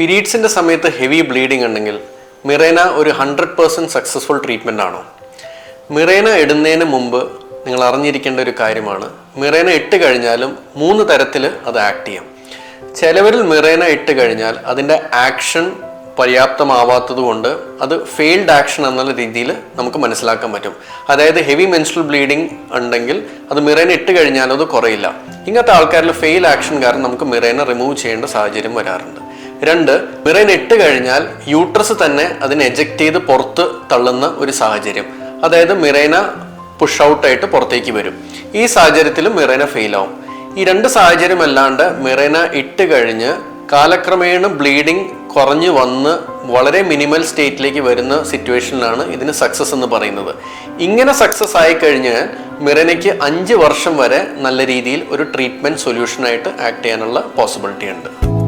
പീരീഡ്സിന്റെ സമയത്ത് heavy bleeding ഉണ്ടെങ്കിൽ മിറേന ഒരു ഹൺഡ്രഡ് പേഴ്സന്റ് സക്സസ്ഫുൾ ട്രീറ്റ്മെന്റ് ആണോ? മിറേന ഇടുന്നതിന് മുമ്പ് നിങ്ങൾ അറിഞ്ഞിരിക്കേണ്ട ഒരു കാര്യമാണ്. മിറേന ഇട്ട് കഴിഞ്ഞാലും മൂന്ന് തരത്തിൽ അത് ആക്ട് ചെയ്യാം. ചിലവരിൽ മിറേന ഇട്ട് കഴിഞ്ഞാൽ അതിന്റെ ആക്ഷൻ പര്യാപ്തമാവാത്തത് കൊണ്ട് അത് ഫെയിൽഡ് ആക്ഷൻ എന്നുള്ള രീതിയിൽ നമുക്ക് മനസ്സിലാക്കാൻ പറ്റും. അതായത് ഹെവി മെൻസ്ട്രൽ ബ്ലീഡിംഗ് ഉണ്ടെങ്കിൽ അത് മിറേന ഇട്ട് കഴിഞ്ഞാൽ അത് കുറയില്ല. ഇങ്ങനത്തെ ആൾക്കാരിൽ ഫെയിൽ ആക്ഷൻ കാരണം നമുക്ക് മിറേന റിമൂവ് ചെയ്യേണ്ട സാഹചര്യം വരാറുണ്ട്. രണ്ട് വിറയിൽ ഇട്ട് കഴിഞ്ഞാൽ യൂട്രസ് തന്നെ അതിനെ എജക്ട് ചെയ്ത് പുറത്ത് തള്ളുന്ന ഒരു സാഹചര്യം. അതായത് മിറേന പുഷ് ഔട്ടായിട്ട് പുറത്തേക്ക് വരും. ഈ സാഹചര്യത്തിലും മിറേന ഫെയിൽ ആവും. ഈ രണ്ട് സാഹചര്യം അല്ലാണ്ട് മിറേന ഇട്ട് കഴിഞ്ഞ് കാലക്രമേണ ബ്ലീഡിങ് കുറഞ്ഞു വന്ന് വളരെ മിനിമൽ സ്റ്റേറ്റിലേക്ക് വരുന്ന സിറ്റുവേഷനിലാണ് ഇതിന് സക്സസ് എന്ന് പറയുന്നത്. ഇങ്ങനെ സക്സസ് ആയി കഴിഞ്ഞാൽ മിറനയ്ക്ക് അഞ്ച് വർഷം വരെ നല്ല രീതിയിൽ ഒരു ട്രീറ്റ്മെന്റ് സൊല്യൂഷനായിട്ട് ആക്ട് ചെയ്യാനുള്ള പോസിബിലിറ്റി ഉണ്ട്.